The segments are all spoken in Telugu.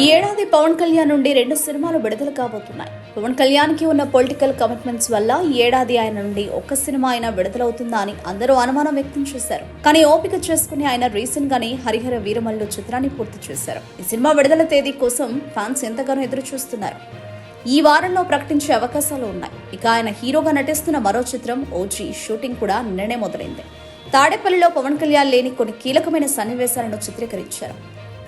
ఈ ఏడాది పవన్ కళ్యాణ్ నుండి రెండు సినిమాలు విడుదల కాబోతున్నాయి. పవన్ కళ్యాణ్కి ఉన్న పొలిటికల్ కమిట్మెంట్స్ వల్ల ఈ ఏడాది ఆయన నుండి ఒక్క సినిమా అయినా విడుదలవుతుందా అని అందరూ అనుమానం వ్యక్తం చేశారు. కానీ ఓపిక చేసుకుని ఆయన రీసెంట్ గానే హరిహర వీరమల్లు చిత్రాన్ని పూర్తి చేశారు. ఈ సినిమా విడుదల తేదీ కోసం ఫ్యాన్స్ ఎంతగానో ఎదురు చూస్తున్నారు ఈ వారంలో ప్రకటించే అవకాశాలు ఉన్నాయి. ఇక ఆయన హీరోగా నటిస్తున్న మరో చిత్రం ఓజీ షూటింగ్ కూడా నిన్ననే మొదలైంది. తాడేపల్లిలో పవన్ కళ్యాణ్ లేని కొన్ని కీలకమైన సన్నివేశాలను చిత్రీకరించారు.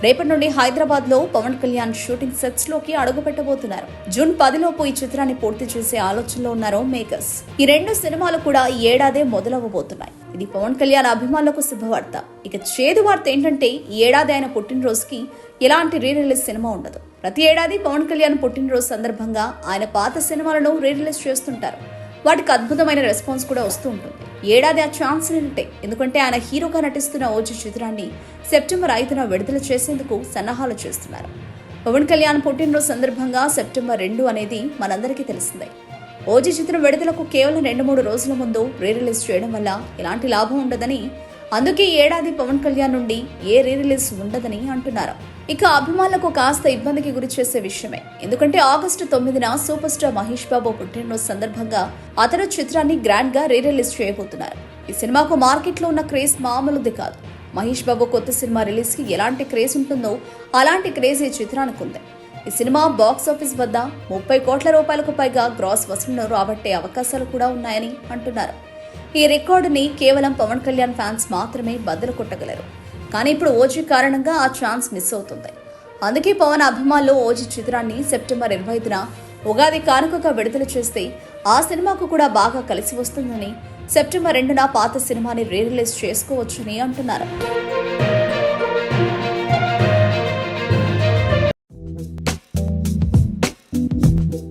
రేపటి నుండి హైదరాబాద్లో పవన్ కళ్యాణ్ షూటింగ్ సెట్స్లోకి అడుగుపెట్టబోతున్నారు. జూన్ పదిలోపు ఈ చిత్రాన్ని పూర్తి చేసే ఆలోచనలో ఉన్నారు మేకర్స్. ఈ రెండు సినిమాలు కూడా ఈ ఏడాదే మొదలవ్వబోతున్నాయి. ఇది పవన్ కళ్యాణ్ అభిమానులకు శుభవార్త. ఇక చేదు వార్త ఏంటంటే ఈ ఏడాది ఆయన పుట్టినరోజుకి ఎలాంటి రీ రిలీజ్ సినిమా ఉండదు. ప్రతి ఏడాది పవన్ కళ్యాణ్ పుట్టినరోజు సందర్భంగా ఆయన పాత సినిమాలను రీ రిలీజ్ చేస్తుంటారు. వాటికి అద్భుతమైన రెస్పాన్స్ కూడా వస్తూ ఉంటుంది. ఏడాది ఆ ఛాన్స్ నింటే ఎందుకంటే ఆయన హీరోగా నటిస్తున్న ఓజీ చిత్రాన్ని సెప్టెంబర్ ఐదున విడుదల చేసేందుకు సన్నాహాలు చేస్తున్నారు. పవన్ కళ్యాణ్ పుట్టినరోజు సందర్భంగా సెప్టెంబర్ రెండు అనేది మనందరికీ తెలిసిందే. ఓజీ చిత్రం విడుదలకు కేవలం రెండు మూడు రోజుల ముందు రీ రిలీజ్ చేయడం వల్ల ఎలాంటి లాభం ఉండదని అందుకే ఏడాది పవన్ కళ్యాణ్ నుండి ఏ రీ రిలీజ్ ఉండదని అంటున్నారు. ఇక అభిమానులకు కాస్త ఇబ్బందికి గురి చేసే విషయమే. ఎందుకంటే ఆగస్టు తొమ్మిదిన సూపర్ స్టార్ మహేష్ బాబు పుట్టినరోజు సందర్భంగా అతను చిత్రాన్ని గ్రాండ్గా రీ రిలీజ్ చేయబోతున్నారు. ఈ సినిమాకు మార్కెట్లో ఉన్న క్రేజ్ మామూలుది కాదు. మహేష్ బాబు కొత్త సినిమా రిలీజ్కి ఎలాంటి క్రేజ్ ఉంటుందో అలాంటి క్రేజ్ ఈ చిత్రానికి ఉంది ఈ సినిమా బాక్స్ ఆఫీస్ వద్ద ముప్పై కోట్ల రూపాయలకు పైగా గ్రాస్ వసూళ్ళను రాబట్టే అవకాశాలు కూడా ఉన్నాయని అంటున్నారు. ఈ రికార్డుని కేవలం పవన్ కళ్యాణ్ ఫ్యాన్స్ మాత్రమే బద్దలు కొట్టగలరు. కానీ ఇప్పుడు ఓజీ కారణంగా ఆ ఛాన్స్ మిస్ అవుతుంది. అందుకే పవన్ అభిమానులు ఓజీ చిత్రాన్ని సెప్టెంబర్ ఇరవై ఐదున ఉగాది కానుకగా విడుదల చేస్తే ఆ సినిమాకు కూడా బాగా కలిసి వస్తుందని సెప్టెంబర్ రెండున పాత సినిమాని రీ రిలీజ్ చేసుకోవచ్చని అంటున్నారు.